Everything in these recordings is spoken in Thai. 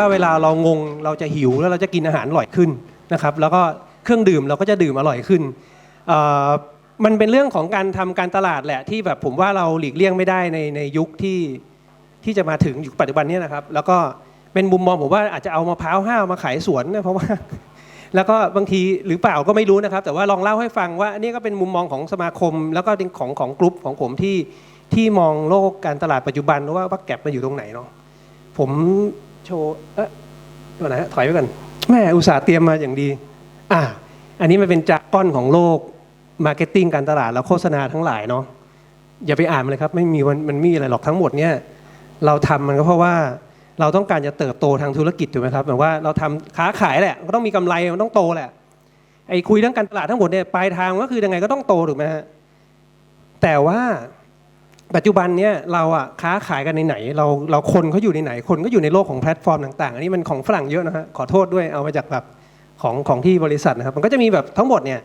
ว่าเวลาเรางงเราจะหิวแล้วเราจะกินอาหารอร่อยขึ้นนะครับแล้วก็เครื่องดื่มเราก็จะดื่มอร่อยขึ้นมันเป็นเรื่องของการทำการตลาดแหละที่แบบผมว่าเราหลีกเลี่ยงไม่ได้ในในยุคที่ที่จะมาถึงยุคปัจจุบันนี้นะครับ แล้วก็เป็นมุมมองผมว่าอาจจะเอามะพร้าวห้าวมาขายสวนนะเพราะว่า แล้วก็บางทีหรือเปล่าก็ไม่รู้นะครับ แต่ว่าลองเล่าให้ฟังว่านนี้ก็เป็นมุมมองของสมาคม แล้วก็ของของกลุ่มของผมที่ที่มองโลกการตลาดปัจจุบันว่าว่าแก็บมันอยู่ตรงไหนเนาะผม โชว์เอ๊ะตัวไหนฮะถอยไปก่อนแม่อุตส่าห์เตรียมมาอย่างดี อะอันนี้มันเป็นจากก้อนของโลกมาร์เก็ตติ้งการตลาดแล้วโฆษณาทั้งหลายเนาะอย่าไปอ่านมันเลยครับ ไม่มีวันมันม่มีอะไรหรอกทั้งหมดเนี่ยเราทำมันก็เพราะว่าเราต้องการจะเติบโตทางธุรกิจถูกไหมครับแบบว่าเราทำค้าขายแหละก็ต้องมีกำไรมันต้องโตแหละไอ้คุยเรื่องการตลาดทั้งหมดเนี่ยปลายทางก็คือยังไงก็ต้องโตถูกไหมฮะแต่ว่า ปัจจุบันเนี่ยเราอะค้าขายกันในไหนเราเราคนเขาอยู่ในไหน คนก็อยู่ในโลกของแพลตฟอร์มต่างๆ อันนี้มันของฝรั่งเยอะนะฮะขอโทษด้วยเอามาจากแบบของของที่บริษัทนะครับ มันก็จะมีแบบทั้งหมดเนี่ย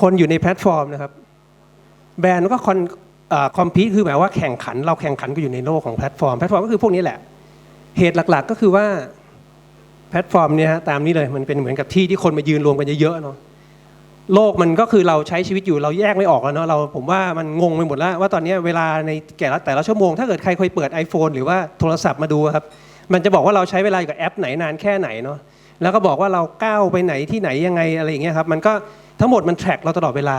คนอยู่ในแพลตฟอร์มนะครับ แบรนด์ก็คอนคอมพีคือหมายว่าแข่งขัน เราแข่งขันก็อยู่ในโลกของแพลตฟอร์มแพลตฟอร์มก็คือพวกนี้แหละ เหตุหลักๆก็คือว่าแพลตฟอร์มเนี่ยฮะตามนี้เลยมันเป็นเหมือนกับที่ที่คนมายืนรวมกันเยอะๆเนาะ โลกมันก็คือเราใช้ชีวิตอยู่เราแยกไม่ออกแล้วเนาะเราผมว่ามันงงไปหมดแล้วว่าตอนนี้เวลาในแต่ละแต่ละชั่วโมง ถ้าเกิดใครเคยเปิด iPhone หรือว่าโทรศัพท์มาดูครับ มันจะบอกว่าเราใช้เวลาอยู่กับแอปไหนนานแค่ไหนเนาะแล้วก็บอกว่าเราก้าวไปไหนที่ไหนยังไงอะไรอย่างเงี้ยครับมันก็ทั้งหมดมันแทร็กเราตลอดเวลา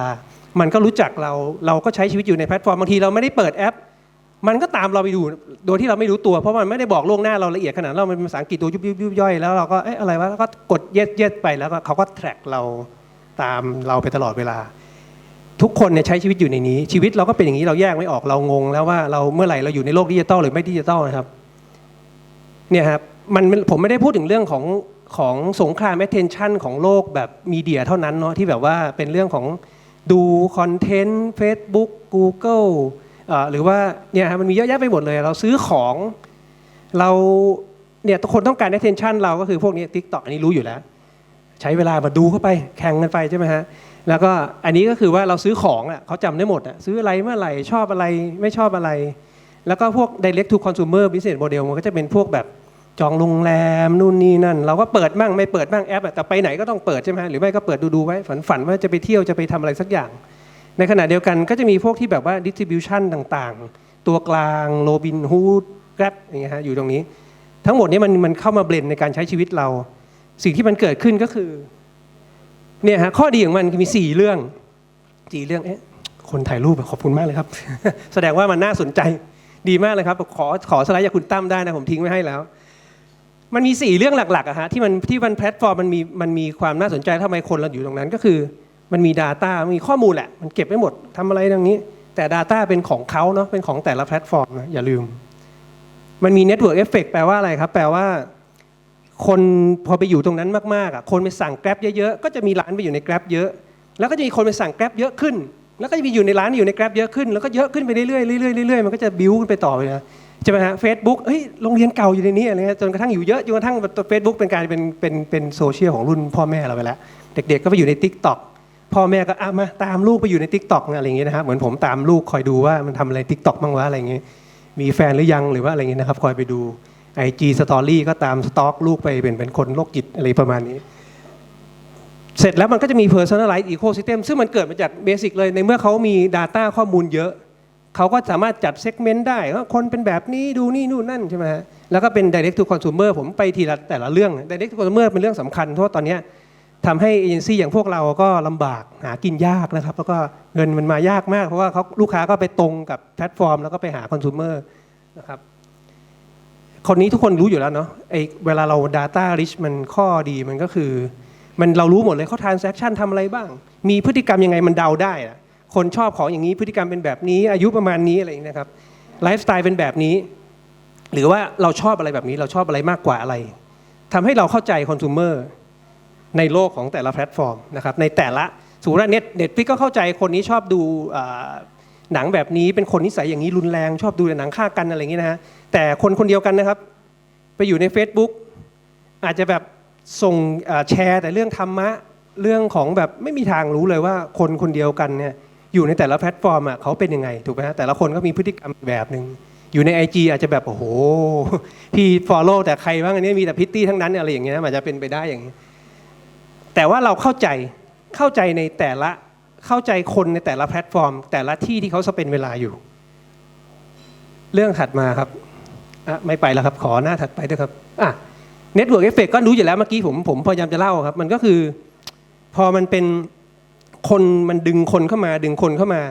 มันก็รู้จักเราเราก็ใช้ชีวิตอยู่ในแพลตฟอร์มบางทีเราไม่ได้เปิดแอป มันก็ตามเราไปดูโดยที่เราไม่รู้ตัวเพราะมันไม่ได้บอกล่วงหน้าเราละเอียดขนาดนั้นเราเป็นภาษาอังกฤษตัวยุบยุบยุบย่อยแล้วเราก็เอ๊ะอะไรวะแล้วก็กดเย็ดเย็ดไปแล้วก็เขาก็แทร็กเรา ตามเราไปตลอดเวลา ทุกคนเนี่ยใช้ชีวิตอยู่ในนี้ ชีวิตเราก็เป็นอย่างนี้เราแยกไม่ออกเรางง แล้วว่าเราเมื่อไหร่เราอยู่ในโลกดิจิตอลหรือไม่ดิจิตอลนะครับเนี่ยครับมันผมไม่ได้พูดถึงเรื่องของของสงคราม attention ของโลกแบบมีเดียเท่านั้นเนาะที่แบบว่าเป็นเรื่องของดูคอนเทนต์ Facebook Google เอ่อหรือว่าเนี่ยครับมันมีเยอะแยะไปหมดเลย เราซื้อของเราเนี่ยคนต้องการ attention เราก็คือพวกนี้ TikTok อันนี้รู้อยู่แล้ว ใช้เวลามาดูเข้าไปแข่งกันไปใช่ไหมฮะแล้วก็อันนี้ก็คือว่าเราซื้อของอะเขาจำได้หมดอะซื้ออะไรเมื่อไหร่ชอบอะไรไม่ชอบอะไร แล้วก็พวก direct to consumer business model มันก็จะเป็นพวกแบบจองโรงแรมนู่นนี่นั่น เราก็เปิดบ้างไม่เปิดบ้างแอปแต่ไปไหนก็ต้องเปิดใช่ไหมหรือไม่ก็เปิดดูดูๆไว้ฝันฝันว่าจะไปเที่ยวจะไปทำอะไรสักอย่าง ในขณะเดียวกันก็จะมีพวกที่แบบว่า distribution ต่างๆ ตัวกลางโ o บินฮูดแกร็บอย่างเงี้ยฮะอยู่ตรงนี้ ทั้งหมดนี้มันมันเข้ามาเบลนในการใช้ชีวิตเรา สิ่งที่มันเกิดขึ้นก็คือเนี่ยฮะข้อดีของมันมีสี่เรื่องสี่เรื่องเอ๊ะคนถ่ายรูปอะขอบคุณมากเลยครับ แสดงว่ามันน่าสนใจดีมากเลยครับ ขอขอสไลด์จากคุณตั้มได้นะ ผมทิ้งไว้ให้แล้ว มันมีสี่เรื่องหลักๆอะฮะที่มันที่มันแพลตฟอร์มมันมีมันมีความน่าสนใจทำไมคนเราอยู่ตรงนั้นก็คือ มันมี Data มันมีข้อมูลแหละ มันเก็บไว้หมดทำอะไรตรงนี้ แต่ Data เป็นของเขาเนาะเป็นของแต่ละแพลตฟอร์มนะอย่าลืม มันมี Network Effect แปลว่าอะไรครับ แปลว่า คนพอไปอยู่ตรงนั้นมากๆอะคนไปสั่งแกร็บเยอะๆก็จะมีร้านไปอยู่ในแกร็บเยอะ แล้วก็จะมีคนไปสั่งแกร็บเยอะขึ้น แล้วก็จะมีอยู่ในร้านอยู่ในแกร็บเยอะขึ้นแล้วก็เยอะขึ้นไปเรื่อยๆเรื่อยๆเรื่อยๆมันก็จะบิ้วขึ้นไปต่อไปนะใช่ไหมฮะเฟซบุ๊กเฮ้ยโรงเรียนเก่าอยู่ในนี้อะไรเงี้ยจนกระทั่งอยู่เยอะจนกระทั่งเฟซบุ๊กเป็นการเป็นเป็นเป็นโซเชียลของรุ่นพ่อแม่เราไปแล้ว เด็กๆก็ไปอยู่ในทิกต็อกพ่อแม่ก็อะมาตามลูกไปอยู่ในทิกต็อกอะไรอย่างเงี้ยนะฮะเหมือนผมตามลูกคอยดูว่ามันทำอะไรทิกตอกบ้างวะอะไรเงี้ยมีแฟนหรือยังหรือว่าอะไรเงี้ยนะครับคอยไปดู ไอจีสตอรี่ก็ตามสต็อกลูกไปเป็นเป็นคนโรคจิตอะไรประมาณนี้ เสร็จแล้วมันก็จะมี personalized ecosystem ซึ่งมันเกิดมาจากเบสิกเลยในเมื่อเขามี Data ข้อมูลเยอะ เขาก็สามารถจัดเซกเมนต์ได้ว่าคนเป็นแบบนี้ดูนี่นู่นนั่นใช่ไหมฮะแล้วก็เป็น direct to consumer ผมไปทีละแต่ละเรื่อง direct to consumer เป็นเรื่องสำคัญเพราะตอนนี้ทำให้เอเจนซี่อย่างพวกเราก็ลำบากหากินยากนะครับ แล้วก็เงินมันมายากมาก เพราะว่าเขาลูกค้าก็ไปตรงกับแพลตฟอร์ม แล้วก็ไปหาคอน sumer นะครับ คนนี้ทุกคนรู้อยู่แล้วเนาะไอเวลาเรา Data rich มันข้อดีมันก็คือ มันเรารู้หมดเลยเขา transaction ทำอะไรบ้าง มีพฤติกรรมยังไงมันเดาได้อะคนชอบของอย่างนี้พฤติกรรมเป็นแบบนี้ อายุประมาณนี้อะไรอย่างนี้นะครับไลฟ์สไตล์เป็นแบบนี้ หรือว่าเราชอบอะไรแบบนี้เราชอบอะไรมากกว่าอะไรทำให้เราเข้าใจคอน sumer ในโลกของแต่ละแพลตฟอร์มนะครับในแต่ละสมมติว่าเน็ตเน็ตฟิกก็เข้าใจคนนี้ชอบดู หนังแบบนี้เป็นคนนิสัยอย่างนี้รุนแรงชอบดูแต่หนังฆ่ากันอะไรอย่างนี้นะฮะแต่คนคนเดียวกันนะครับ ไปอยู่ใน Facebook อาจจะแบบส่งแชร์แต่เรื่องธรรมะเรื่องของแบบไม่มีทางรู้เลยว่าคนคนเดียวกันเนี่ยอยู่ในแต่ละแพลตฟอร์มอะเขาเป็นยังไงถูกไหมฮะแต่ละคนก็มีพฤติกรรมแบบหนึ่งอยู่ใน IG อาจจะแบบโอ้โหพี่ follow แต่ใครบ้างอันนี้มีแต่พิตตี้ทั้งนั้นอะไรอย่างเงี้ยอาจจะเป็นไปได้อย่างนี้แต่ว่าเราเข้าใจเข้าใจในแต่ละ เข้าใจคนในแต่ละแพลตฟอร์ม แต่ละที่ที่เขาสเปนเวลาอยู่ เรื่องถัดมาครับไม่ไปแล้วครับ ขอหน้าถัดไปด้วยครับอะเน็ตเวิร์กเอฟเฟกก็รู้อยู่แล้วเมื่อกี้ผมผมพยายามจะเล่าครับ มันก็คือ พอมันเป็นคนมันดึงคนเข้ามา ดึงคนเข้ามา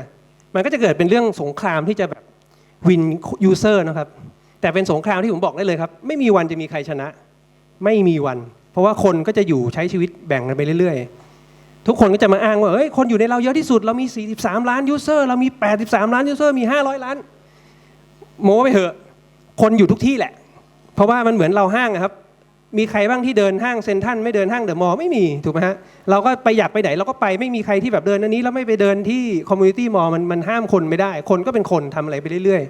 มันก็จะเกิดเป็นเรื่องสงครามที่จะแบบวินยูเซอร์นะครับ แต่เป็นสงครามที่ผมบอกได้เลยครับ ไม่มีวันจะมีใครชนะ ไม่มีวัน เพราะว่าคนก็จะอยู่ใช้ชีวิตแบ่งกันไปเรื่อยๆ ทุกคนก็จะมาอ้างว่าเฮ้ยคนอยู่ในเราเยอะที่สุด เรามี 43 ล้านยูเซอร์เรามี 83 ล้านยูเซอร์มี 500 ล้านโม้ไปเถอะ คนอยู่ทุกที่แหละ เพราะว่ามันเหมือนเราห้างอะครับ มีใครบ้างที่เดินห้างเซ็นทัลไม่เดินห้างเดอะมอลล์ไม่มีถูกไหมฮะเราก็ไปอยากไปไหนเราก็ไปไม่มีใครที่แบบเดินอันนี้แล้วไม่ไปเดินที่คอมมูนิตี้มอลล์มันมันห้ามคนไม่ได้ คนก็เป็นคนทำอะไรไปเรื่อย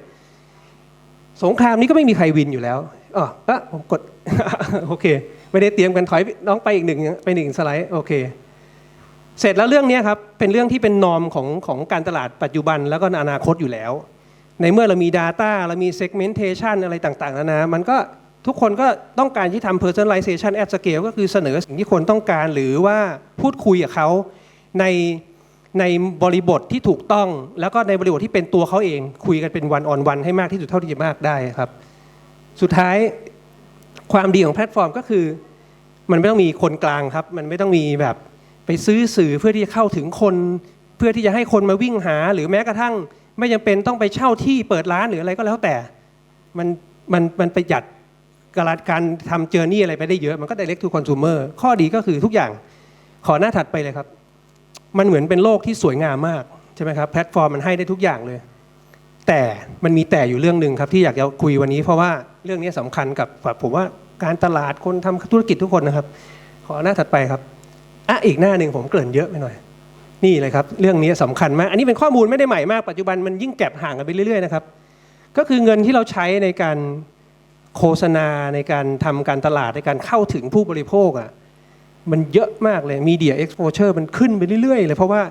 ๆ สงครามนี้ก็ไม่มีใครวินอยู่แล้วอ๋อเอะผมกดโอเค ไม่ได้เตรียมกันถอยน้องไปอีกหนึ่งไปหนึ่งสไลด์โอเค เสร็จแล้วเรื่องนี้ครับเป็นเรื่องที่เป็นนอมของของการตลาดปัจจุบันแล้วก็อนาคตอยู่แล้ว ในเมื่อเรามี Data เรามี Segmentation อะไรต่างๆนานามันก็ทุกคนก็ต้องการที่ทำ Personalization at scale ก็คือเสนอสิ่งที่คนต้องการหรือว่าพูดคุยกับเขาในในบริบทที่ถูกต้อง แล้วก็ในบริบทที่เป็นตัวเขาเอง คุยกันเป็นวันออนวันให้มากที่สุดเท่าที่จะมากได้ครับ สุดท้ายความดีของแพลตฟอร์มก็คือ มันไม่ต้องมีคนกลางครับ มันไม่ต้องมีแบบ ไปซื้อสื่อเพื่อที่จะเข้าถึงคน เพื่อที่จะให้คนมาวิ่งหา หรือแม้กระทั่ง ไม่จำเป็นต้องไปเช่าที่เปิดร้านหรืออะไรก็แล้วแต่ มันมันมันประหยัดการการทำเจอร์นี่อะไรไปได้เยอะ มันก็ direct to consumer ข้อดีก็คือทุกอย่างขอหน้าถัดไปเลยครับ มันเหมือนเป็นโลกที่สวยงามมากใช่ไหมครับแพลตฟอร์มมันให้ได้ทุกอย่างเลย แต่มันมีแต่อยู่เรื่องหนึ่งครับที่อยากจะคุยวันนี้ เพราะว่าเรื่องนี้สำคัญกับผมว่าการตลาดคนทำธุรกิจทุกคนนะครับ ขอหน้าถัดไปครับ อะอีกหน้าหนึ่งผมเกริ่นเยอะไปหน่อย นี่เลยครับ เรื่องนี้สำคัญมาก อันนี้เป็นข้อมูลไม่ได้ใหม่มากปัจจุบันมันยิ่งแก็บห่างกันไปเรื่อยๆนะครับก็คือเงินที่เราใช้ในการโฆษณาในการทำการตลาดในการเข้าถึงผู้บริโภคอะมันเยอะมากเลยมีเดียเอ็กซ์โพเชอร์มันขึ้นไปเรื่อยๆเลยเพราะว่า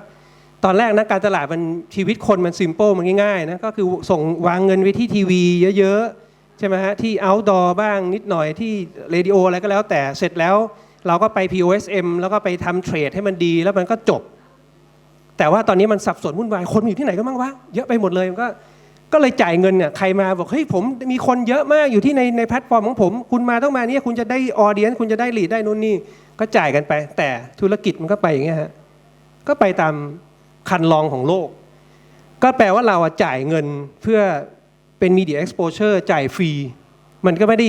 ตอนแรกนะการตลาดมันชีวิตคนมันซิมเปิลมันง่ายๆนะก็คือส่งวางเงินไว้ที่ทีวีเยอะๆ ใช่ไหมฮะที่ outdoor บ้างนิดหน่อยที่เรดิโออะไรก็แล้วแต่เสร็จแล้ว เราก็ไป POSM แล้วก็ไปทำเทรดให้มันดีแล้วมันก็จบ แต่ว่าตอนนี้มันสับสนวุ่นวายคนอยู่ที่ไหนก็บ้างวะเยอะไปหมดเลยมันก็ก็เลยจ่ายเงินเนี่ยใครมาบอกเฮ้ยผมมีคนเยอะมากอยู่ที่ในในแพลตฟอร์มของผม คุณมาต้องมาเนี่ยคุณจะได้ออเดียนคุณจะได้ลีดได้นู่นนี่ก็จ่ายกันไป แต่ธุรกิจมันก็ไปอย่างเงี้ยฮะก็ไปตามคันลองของโลก ก็แปลว่าเราจ่ายเงินเพื่อเป็นมีเดียเอ็กซ์โพเชอร์จ่ายฟรี มันก็ไม่ได้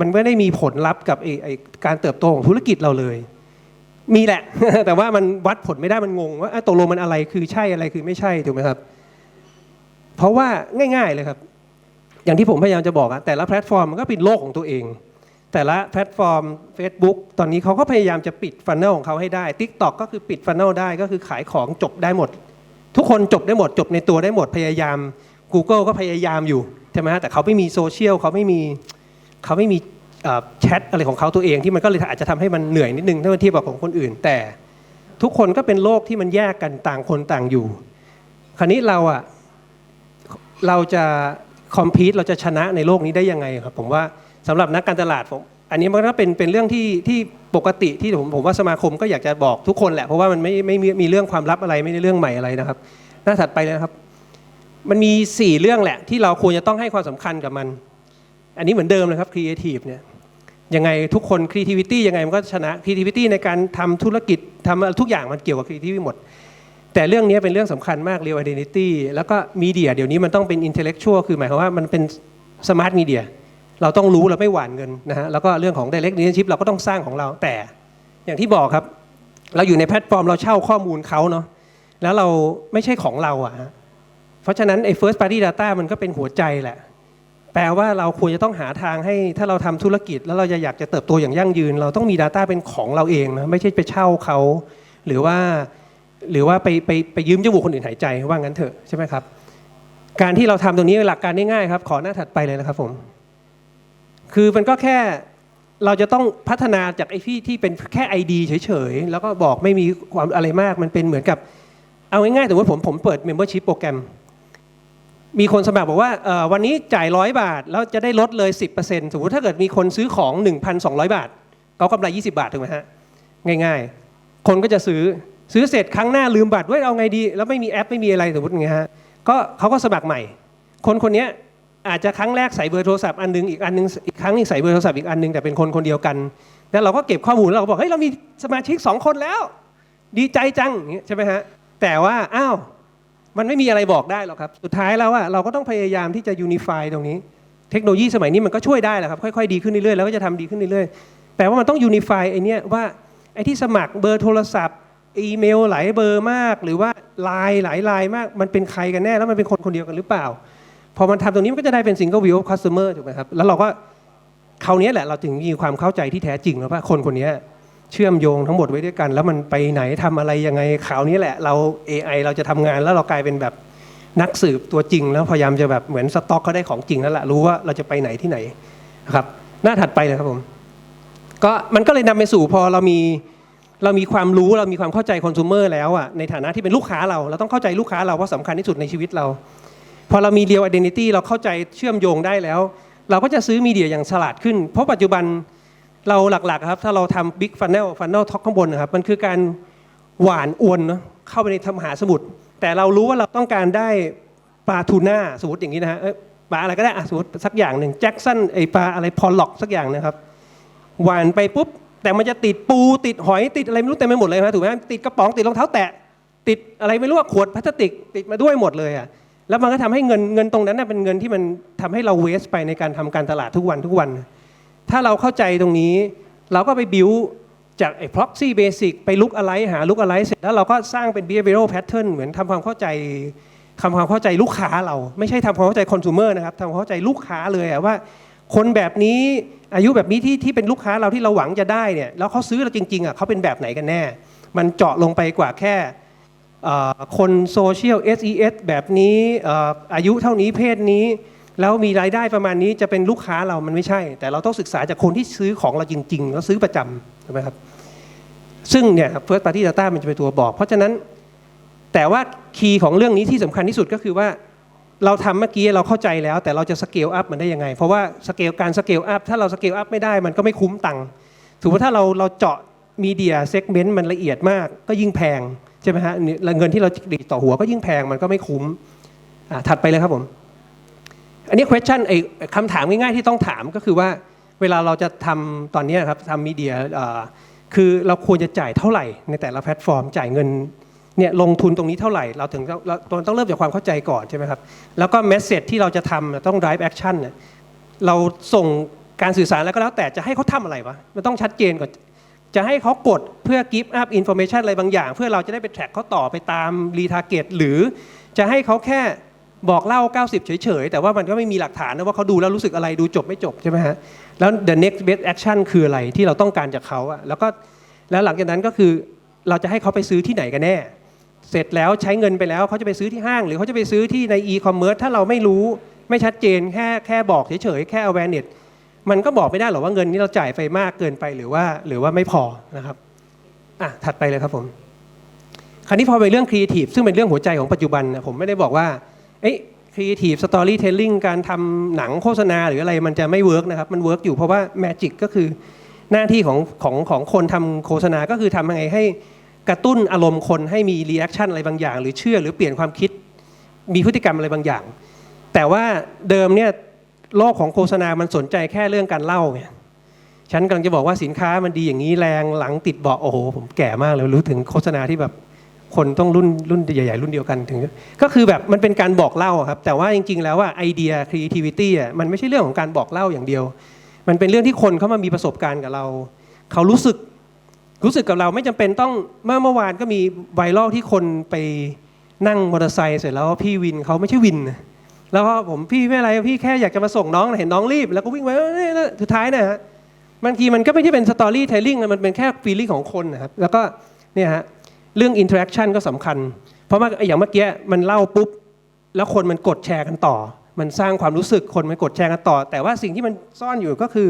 มันไม่ได้มีผลลัพธ์กับไอไอการเติบโตของธุรกิจเราเลย มีแหละ แต่ว่ามันวัดผลไม่ได้มันงงว่าตกลงมันอะไรคือใช่อะไรคือไม่ใช่ถูกไหมครับ เพราะว่าง่าย ๆเลยครับ อย่างที่ผมพยายามจะบอกอะแต่ละแพลตฟอร์มมันก็เป็นโลกของตัวเอง แต่ละแพลตฟอร์ม Facebook ตอนนี้เขาก็พยายามจะปิดฟันเนลของเขาให้ได้ TikTok ก็คือปิดฟันเนลได้ก็คือขายของจบได้หมด ทุกคนจบได้หมดจบในตัวได้หมดพยายาม Google ก็พยายามอยู่ ใช่ไหมฮะแต่เขาไม่มีโซเชียลเขาไม่มีเขาไม่มีแชทอะไรของเขาตัวเองที่มันก็เลยอาจจะทำให้มันเหนื่อยนิดนึงถ้าเทียบกับของคนอื่น แต่ทุกคนก็เป็นโลกที่มันแยกกันต่างคนต่างอยู่ คราวนี้เราอะเราจะคอมพีตเราจะชนะในโลกนี้ได้ยังไงครับผมว่าสำหรับนักการตลาดผมอันนี้มันก็เป็นเป็นเรื่องที่ที่ปกติที่ผมผมว่าสมาคมก็อยากจะบอกทุกคนแหละเพราะว่ามันไม่ไม่มีมีเรื่องความลับอะไรไม่ได้เรื่องใหม่อะไรนะครับ หน้าถัดไปเลยนะครับ มันมี 4 เรื่องแหละ ที่เราควรจะต้องให้ความสำคัญกับมัน อันนี้เหมือนเดิมเลยครับครีเอทีฟเนี่ยยังไงทุกคน creativity ยังไงมันก็ชนะ creativity ในการทำธุรกิจทำทุกอย่างมันเกี่ยวกับ creativity หมด แต่เรื่องนี้เป็นเรื่องสำคัญมาก real identity แล้วก็มีเดียเดี๋ยวนี้มันต้องเป็น intellectual คือหมายความว่ามันเป็น smart media เราต้องรู้เราไม่หวานเงินนะฮะแล้วก็เรื่องของ direct relationship เราก็ต้องสร้างของเราแต่อย่างที่บอกครับ เราอยู่ในแพลตฟอร์มเราเช่าข้อมูลเขาเนาะแล้วเราไม่ใช่ของเราอะ เพราะฉะนั้นไอ้ first party data มันก็เป็นหัวใจแหละ แปลว่าเราควรจะต้องหาทางให้ถ้าเราทำธุรกิจ แล้วเราจะอยากจะเติบโตอย่างยั่งยืน เราต้องมี Data เป็นของเราเองนะไม่ใช่ไปเช่าเขาหรือว่าหรือว่าไปไปไปยืมจมูกคนอื่นหายใจว่างั้นเถอะใช่ไหมครับ การที่เราทำตรงนี้หลักการง่ายๆครับ ขอหน้าถัดไปเลยนะครับผม คือมันก็แค่เราจะต้องพัฒนาจากไอ้ที่ที่เป็นแค่ ID เฉยๆ แล้วก็บอกไม่มีความอะไรมากมันเป็นเหมือนกับ เอาง่ายๆแต่ว่าผมผมเปิด Membership โปรแกรม มีคนสมัครบอกว่าวันนี้จ่ายร้อยบาท แล้วจะได้ลดเลย 10%สมมติถ้าเกิดมีคนซื้อของ 1,200 บาทเขากำไร 20 บาทถูกไหมฮะง่ายๆ คนก็จะซื้อซื้อเสร็จครั้งหน้าลืมบัตรไว้ยเอาไงดี แล้วไม่มีแอปไม่มีอะไรสมมติอย่างฮะก็เขาก็สมัครใหม่ คนคนนี้อาจจะครั้งแรกใส่เบอร์โทรศัพท์อันหนึงอีกอันหนึงอีกครั้งหนึงใส่เบอร์โทรศัพท์อีกอันหนึงแต่เป็นคนคนเดียวกันแล้วเราก็เก็บข้อมูลเราก็บอกเฮ้ยเรามีสมาชิกสองคนแล้ว ดีใจจังอย่างเงี้ยใช่ไหมฮะแต่ว่าอ้าว มันไม่มีอะไรบอกได้หรอกครับ สุดท้ายแล้วอะเราก็ต้องพยายามที่จะยูนิฟายตรงนี้ เทคโนโลยีสมัยนี้มันก็ช่วยได้แหละครับ ค่อยๆดีขึ้นเรื่อยๆแล้วก็จะทำดีขึ้นเรื่อยๆแต่ว่ามันต้องยูนิฟายไอเนี้ยว่าไอที่สมัครเบอร์โทรศัพท์อีเมลหลายเบอร์มาก หรือว่าไลน์หลายไลน์มากมันเป็นใครกันแน่แล้วมันเป็นคนคนเดียวกันหรือเปล่า พอมันทำตรงนี้มันก็จะได้เป็น single view of customer ถูกไหมครับแล้วเราก็คราวนี้แหละเราถึงมีความเข้าใจที่แท้จริงแล้วว่าคนคนนี้ เชื่อมโยงทั้งหมดไว้ด้วยกัน แล้วมันไปไหนทำอะไรยังไงคราวนี้แหละ เรา AI เราจะทำงานแล้วเรากลายเป็นแบบนักสืบตัวจริง แล้วพยายามจะแบบเหมือนสต็อกเขาได้ของจริงแล้วล่ะรู้ว่าเราจะไปไหนที่ไหนนะครับหน้าถัดไปเลยครับผมก็มันก็เลยนำไปสู่พอเรามีเรามีความรู้เรามีความเข้าใจคอน sumer แล้วอะในฐานะที่เป็นลูกค้าเรา เราต้องเข้าใจลูกค้าเราว่าสำคัญที่สุดในชีวิตเรา พอเรามี real identity เราเข้าใจเชื่อมโยงได้แล้ว เราก็จะซื้อมีเดียอย่างฉลาดขึ้น เพราะปัจจุบัน เราหลักๆครับถ้าเราทำ big funnel funnel top ข้างบนนะครับมันคือการหวานอวนเนาะเข้าไปในมหาสมุทรแต่เรารู้ว่าเราต้องการได้ปลาทูน่าสมมติอย่างนี้นะฮะเอ้ยปลาอะไรก็ได้สมมติสักอย่างหนึ่งแจ็คสันไอปลาอะไรพอลล็อกสักอย่างนะครับหวานไปปุ๊บแต่มันจะติดปูติดหอยติดอะไรไม่รู้เต็มไปหมดเลยนะถูกไหมติดกระป๋องติดรองเท้าแตะติดอะไรไม่รู้ว่าขวดพลาสติกติดมาด้วยหมดเลยอะแล้วมันก็ทำให้เงินเงินตรงนั้นเป็นเงินที่มันทำให้เราเวสไปในการทำการตลาดทุกวันทุกวัน ถ้าเราเข้าใจตรงนี้ เราก็ไปบิวจากไอ้ proxy basic ไปลุกอะไรหาลุกอะไรเสร็จแล้วเราก็สร้างเป็น behavioral pattern เหมือนทำความเข้าใจทำความเข้าใจลูกค้าเรา ไม่ใช่ทำความเข้าใจ consumer นะครับทำความเข้าใจลูกค้าเลยว่า คนแบบนี้อายุแบบนี้ที่ที่เป็นลูกค้าเราที่เราหวังจะได้เนี่ยแล้วเขาซื้อเราจริงๆอะเขาเป็นแบบไหนกันแน่ มันเจาะลงไปกว่าแค่คนโซเชียล SES แบบนี้อายุเท่านี้เพศนี้ แล้วมีรายได้ประมาณนี้จะเป็นลูกค้าเรามันไม่ใช่ แต่เราต้องศึกษาจากคนที่ซื้อของเราจริง ๆ แล้วซื้อประจำถูกไหมครับซึ่งเนี่ย first party data มันจะเป็นตัวบอก เพราะฉะนั้นแต่ว่าคีย์ของเรื่องนี้ที่สำคัญที่สุดก็คือว่าเราทำเมื่อกี้เราเข้าใจแล้ว แต่เราจะสเกลอัพมันได้ยังไง เพราะว่าสเกลการสเกลอัพถ้าเราสเกลอัพไม่ได้มันก็ไม่คุ้มตังค์ถือว่าถ้าเราเราเจาะมีเดียเซกเมนต์มันละเอียดมาก ก็ยิ่งแพงใช่ไหมฮะเงินที่เราดีดต่อหัวก็ยิ่งแพงมันก็ไม่คุ้มถัดไปเลยครับผม อันนี้ question ไอ้คำถามง่ายๆที่ต้องถามก็คือว่าเวลาเราจะทำตอนนี้ครับทำมีเดียคือเราควรจะจ่ายเท่าไหร่ในแต่ละแพลตฟอร์มจ่ายเงินเนี่ยลงทุนตรงนี้เท่าไหร่ เราถึงเราต้องเริ่มจากความเข้าใจก่อนใช่ไหมครับ แล้วก็ message ที่เราจะทำต้อง drive action เนี่ยเราส่งการสื่อสารแล้วก็แล้วแต่จะให้เขาทำอะไรวะมันต้องชัดเจนก่อนจะให้เขากดเพื่อ give up information อะไรบางอย่าง เพื่อเราจะได้ไป track เขาต่อไปตาม retarget หรือจะให้เขาแค่ บอกเล่า 90 เฉยๆ แต่ว่ามันก็ไม่มีหลักฐานนะว่าเขาดูแล้วรู้สึกอะไรดูจบไม่จบใช่ไหมฮะแล้ว the next best action คืออะไรที่เราต้องการจากเขาอะแล้วก็แล้วหลังจากนั้นก็คือเราจะให้เขาไปซื้อที่ไหนกันแน่ เสร็จแล้วใช้เงินไปแล้วเขาจะไปซื้อที่ห้าง หรือเขาจะไปซื้อที่ใน e-commerce ถ้าเราไม่รู้ไม่ชัดเจนแค่แค่บอกเฉยๆแค่ awareness มันก็บอกไม่ได้หรอกว่าเงินนี้เราจ่ายไปมากเกินไปหรือว่าหรือว่าไม่พอนะครับอะถัดไปเลยครับผมคราวนี้พอไปเรื่องครีเอทีฟซึ่งเป็นเรื่องหัวใจของปัจจุบันผมไม่ได้บอกว่า เอ้ครีเอทีฟสตอรี่เทลลิ่งการทำหนังโฆษณาหรืออะไรมันจะไม่เวิร์กนะครับ มันเวิร์กอยู่เพราะว่าแมจิกก็คือหน้าที่ของของของคนทำโฆษณาก็คือทำยังไงให้กระตุ้นอารมณ์คนให้มีรีแอคชั่นอะไรบางอย่าง หรือเชื่อหรือเปลี่ยนความคิด มีพฤติกรรมอะไรบางอย่าง แต่ว่าเดิมเนี่ยโลกของโฆษณามันสนใจแค่เรื่องการเล่าไงฉันกำลังจะบอกว่าสินค้ามันดีอย่างนี้แรงหลังติดเบาะโอ้โหผมแก่มากเลยรู้ถึงโฆษณาที่แบบ คนต้องรุ่นรุ่นใหญ่ๆ รุ่นเดียวกันถึง ก็คือแบบมันเป็นการบอกเล่าครับ แต่ว่าจริง ๆ แล้วว่าไอเดีย creativity อะมันไม่ใช่เรื่องของการบอกเล่าอย่างเดียว มันเป็นเรื่องที่คนเขามามีประสบการณ์กับเรา เขารู้สึกรู้สึกกับเราไม่จำเป็นต้องเมื่อเมื่อวานก็มีไวรัลที่คนไปนั่งมอเตอร์ไซค์เสร็จแล้วพี่วินเขาไม่ใช่วิน แล้วก็ผมพี่ไม่อะไรพี่แค่อยากจะมาส่งน้องเห็นน้องรีบ แล้วก็วิ่งไปเอ้ยแล้วสุดท้ายนะฮะบางทีมันก็ไม่ใช่เป็นสตอรี่เทลลิ่งมันเป็นแค่ฟีลลิ่งของคนนะครับแล้วก็เนี่ยฮะ เรื่องอินเทอร์แอคชั่นก็สำคัญ เพราะว่าอย่างเมื่อกี้มันเล่าปุ๊บ แล้วคนมันกดแชร์กันต่อ มันสร้างความรู้สึกคนมันกดแชร์กันต่อ แต่ว่าสิ่งที่มันซ่อนอยู่ก็คือ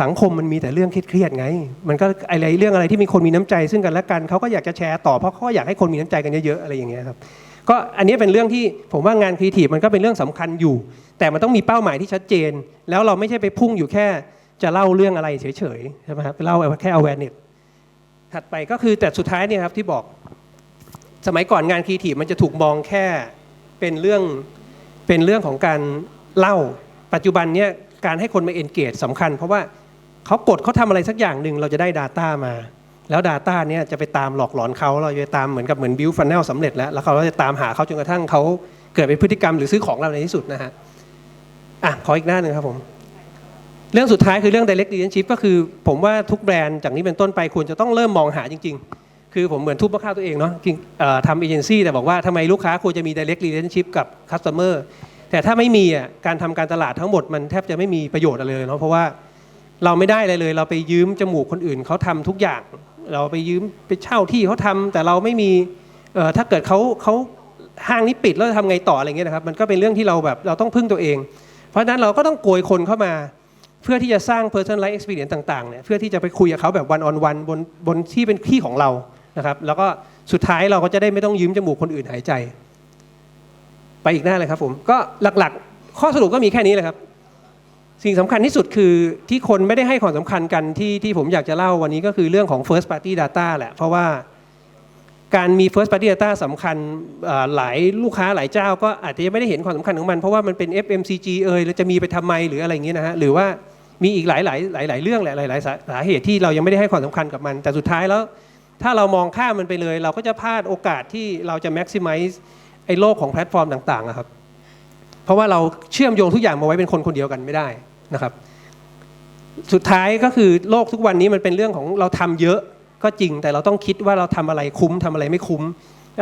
สังคมมันมีแต่เรื่องเครียดๆไง มันก็อะไรเรื่องอะไรที่มีคนมีน้ำใจ ซึ่งกันและกันเขาก็อยากจะแชร์ต่อเพราะเขาอยากให้คนมีน้ำใจกันเยอะๆอะไรอย่างเงี้ยครับก็อันนี้เป็นเรื่องที่ผมว่างานครีเอทีฟมันก็เป็นเรื่องสำคัญอยู่ แต่มันต้องมีเป้าหมายที่ชัดเจน แล้วเราไม่ใช่ไปพุ่งอยู่แค่จะเล่าเรื่องอะไรเฉยๆใช่ไหมครับเล่าแค่ awareness ถัดไปก็คือแต่สุดท้ายเนี่ยครับที่บอกสมัยก่อนงานครีเอทีฟมันจะถูกมองแค่เป็นเรื่องเป็นเรื่องของการเล่า ปัจจุบันเนี่ยการให้คนมา engage สำคัญ เพราะว่าเขากดเขาทำอะไรสักอย่างหนึ่งเราจะได้ Data มา แล้ว Data เนี่ยจะไปตามหลอกหลอนเขาเราจะไปตามเหมือนกับเหมือน build funnel สำเร็จแล้วแล้วเราจะตามหาเขาจนกระทั่งเขาเกิดเป็นพฤติกรรมหรือซื้อของเราในที่สุดนะฮะอะขออีกหน้าหนึ่งครับผม เรื่องสุดท้ายคือเรื่อง direct relationship ก็คือผมว่าทุกแบรนด์จากนี้เป็นต้นไปควรจะต้องเริ่มมองหาจริง ๆ คือผมเหมือนทุบมะข้าวตัวเองเนาะจริงเอ่อทำเอเจนซี่แต่บอกว่าทำไมลูกค้าควรจะมี direct relationship กับ customer แต่ถ้าไม่มีอะการทำการตลาดทั้งหมดมันแทบจะไม่มีประโยชน์อะไรเลยเนาะเพราะว่าเราไม่ได้อะไรเลย เราไปยืมจมูกคนอื่นเขาทำทุกอย่าง เราไปยืมไปเช่าที่เขาทำแต่เราไม่มีเอ่อถ้าเกิดเขาเขาห้างนี้ปิดแล้วจะทำไงต่ออะไรเงี้ยนะครับมันก็เป็นเรื่องที่เราแบบเราต้องพึ่งตัวเอง เพราะฉะนั้นเราก็ต้องโกยคนเข้ามา เพื่อที่จะสร้าง personalized experience ต่างๆเนี่ยเพื่อที่จะไปคุยกับเขาแบบ one on one บนบนที่เป็นที่ของเรานะครับ แล้วก็สุดท้ายเราก็จะได้ไม่ต้องยืมจมูกคนอื่นหายใจ ไปอีกหน้าเลยครับผม ก็หลักๆ ข้อสรุปก็มีแค่นี้เลยครับ สิ่งสำคัญที่สุดคือที่คนไม่ได้ให้ความสำคัญกันที่ที่ผมอยากจะเล่าวันนี้ก็คือเรื่องของ first party data แหละ เพราะว่าการมี first party data สำคัญหลายลูกค้าหลายเจ้า ก็อาจจะยังไม่ได้เห็นความสำคัญของมัน เพราะว่ามันเป็น FMCG เอยแล้วจะมีไปทำไมหรืออะไรอย่างเงี้ยนะฮะหรือว่า มีอีกหลายหลายหลายหลายๆเรื่องแหละหลายหลายๆสาเหตุที่เรายังไม่ได้ให้ความสำคัญกับมัน แต่สุดท้ายแล้ว ถ้าเรามองข้ามมันไปเลย เราก็จะพลาดโอกาสที่เราจะ maximize ไอ้โลกของแพลตฟอร์มต่างๆครับ เพราะว่าเราเชื่อมโยงทุกอย่างมาไว้เป็นคนคนเดียวกันไม่ได้นะครับ สุดท้ายก็คือโลกทุกวันนี้มันเป็นเรื่องของเราทำเยอะก็จริงแต่เราต้องคิดว่าเราทำอะไรคุ้มทำอะไรไม่คุ้ม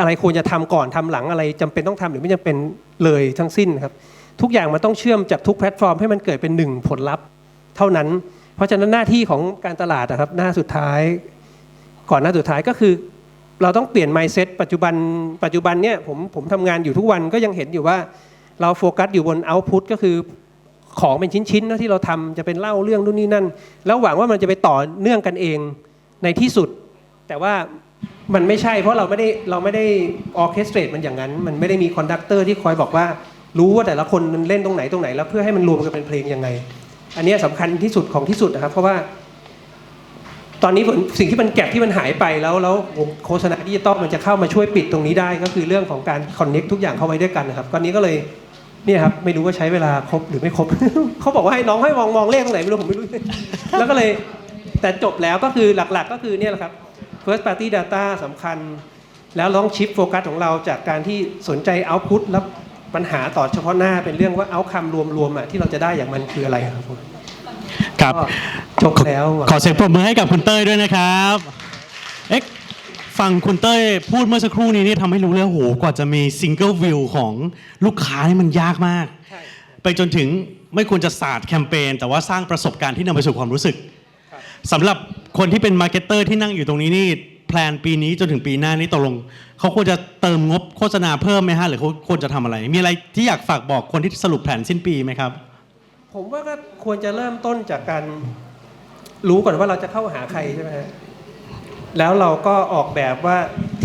อะไรควรจะทำก่อนทำหลังอะไรจำเป็นต้องทำหรือไม่จำเป็นเลยทั้งสิ้นครับ ทุกอย่างมันต้องเชื่อมจากทุกแพลตฟอร์มให้มันเกิดเป็นหนึ่งผลลัพธ์ เท่านั้น เพราะฉะนั้นหน้าที่ของการตลาดนะครับ หน้าสุดท้าย ก่อนหน้าสุดท้ายก็คือ เราต้องเปลี่ยน mindset ปัจจุบันปัจจุบันเนี่ยผมผมทำงานอยู่ทุกวันก็ยังเห็นอยู่ว่าเราโฟกัสอยู่บน output ก็คือของเป็นชิ้นๆนะที่เราทำจะเป็นเล่าเรื่องนู่นนี่นั่น แล้วหวังว่ามันจะไปต่อเนื่องกันเองในที่สุด แต่ว่ามันไม่ใช่เพราะเราไม่ได้เราไม่ได้ออเคสเตรตมันอย่างนั้น มันไม่ได้มีคอนดักเตอร์ที่คอยบอกว่า รู้ว่าแต่ละคนมันเล่นตรงไหนตรงไหน แล้วเพื่อให้มันรวมกันเป็นเพลงยังไง อันนี้ยสำคัญที่สุดของที่สุดนะครับ เพราะว่า ตอนนี้สิ่งที่มันแก็บที่มันหายไปแล้วแล้วโฆษณาดิจิตอลมันจะเข้ามาช่วยปิดตรงนี้ได้ ก็คือเรื่องของการคอนเน็กทุกอย่างเข้าไว้ด้วยกันนะครับตอนนี้ก็เลยเนี่ยครับไม่รู้ว่าใช้เวลาครบหรือไม่ครบ เขาบอกว่าให้น้องให้มองมองเลขตรงไหนไม่รู้ผมไม่รู้ แล้วก็เลยแต่จบแล้วก็คือหลักๆ ก็คือเนี่ยแหละครับ first party data สำคัญ แล้วลองชิปโฟกัสของเราจากการที่สนใจ output แล้ว ปัญหาต่อเฉพาะหน้าเป็นเรื่องว่า outcome รวมๆอะที่เราจะได้อย่างมันคืออะไรครับผมครับก็จบแล้วขอเสียงปรบมือให้กับคุณเต้ยด้วยนะครับเอ๊ะฟังคุณเต้ยพูดเมื่อสักครู่นี้นี่ทำให้รู้เลยโหกว่าจะมีซิงเกิลวิวของลูกค้านี่มันยากมากใช่ไปจนถึงไม่ควรจะศาสตร์แคมเปญแต่ว่าสร้างประสบการณ์ที่นำไปสู่ความรู้สึกครับสำหรับคนที่เป็นมาร์เก็ตเตอร์ที่นั่งอยู่ตรงนี้นี่ แพลนปีนี้จนถึงปีหน้านี่ตกลงเขาควรจะเติมงบโฆษณาเพิ่มไหมฮะหรือเขาควรจะทำอะไร มีอะไรที่อยากฝากบอกคนที่สรุปแผนสิ้นปีไหมครับ ผมว่าก็ควรจะเริ่มต้นจากการรู้ก่อนว่าเราจะเข้าหาใครใช่ไหมฮะแล้วเราก็ออกแบบว่า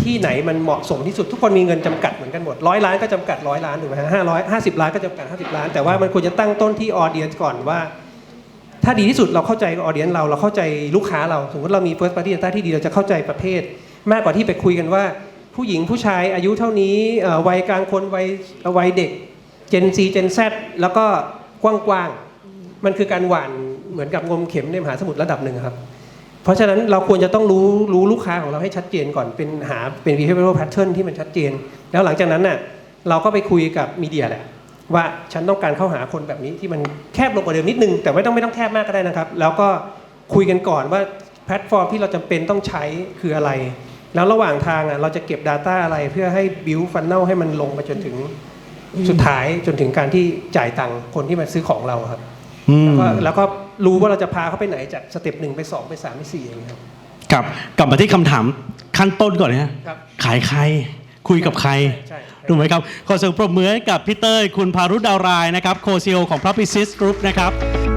ที่ไหนมันเหมาะสมที่สุดทุกคนมีเงินจำกัดเหมือนกันหมดร้อยล้านก็จำกัดร้อยล้านถูกไหมฮะห้าร้อยห้าสิบล้านก็จำกัดห้าสิบล้านแต่ว่ามันควรจะตั้งต้นที่ออเดียนก่อนว่า ถ้าดีที่สุดเราเข้าใจออเดียนเราเราเข้าใจลูกค้าเราสมมติเรามี first party data ที่ดีเราจะเข้าใจประเภท มากกว่าที่ไปคุยกันว่า ผู้หญิงผู้ชายอายุเท่านี้วัยกลางคนวัยวัยเด็ก Gen Z Gen Z แล้วก็กว้างๆมันคือการหว่านเหมือนกับงมเข็มในมหาสมุทรระดับหนึ่งครับ เพราะฉะนั้นเราควรจะต้องรู้รู้ลูกค้าของเราให้ชัดเจนก่อนเป็นหาเป็น behavioral pattern ที่มันชัดเจน แล้วหลังจากนั้นน่ะเราก็ไปคุยกับมีเดียแหละ ว่าฉันต้องการเข้าหาคนแบบนี้ที่มันแคบลงกว่าเดิมนิดนึง แต่ไม่ต้องไม่ต้องแคบมากก็ได้นะครับ แล้วก็คุยกันก่อนว่าแพลตฟอร์มที่เราจำเป็นต้องใช้คืออะไร แล้วระหว่างทางอะเราจะเก็บ Data อะไรเพื่อให้ build funnel ให้มันลงไปจนถึงสุดท้ายจนถึงการที่จ่ายตังค์คนที่มาซื้อของเราครับอืมแล้วก็แล้วก็รู้ว่าเราจะพาเขาไปไหนจากสเต็ปหนึ่งไปสองไปสามไปสี่อย่างเงี้ยครับกลับกลับมาที่คำถามขั้นต้นก่อนนะฮะครับขายใคร คุยกับใครใช่ ถูกไหมครับ ขอเสียงปรบมือให้กับพี่เต้ยคุณพารุดดาวรายนะครับ โคซีโอของพระพิซิสกรุ๊ปนะครับ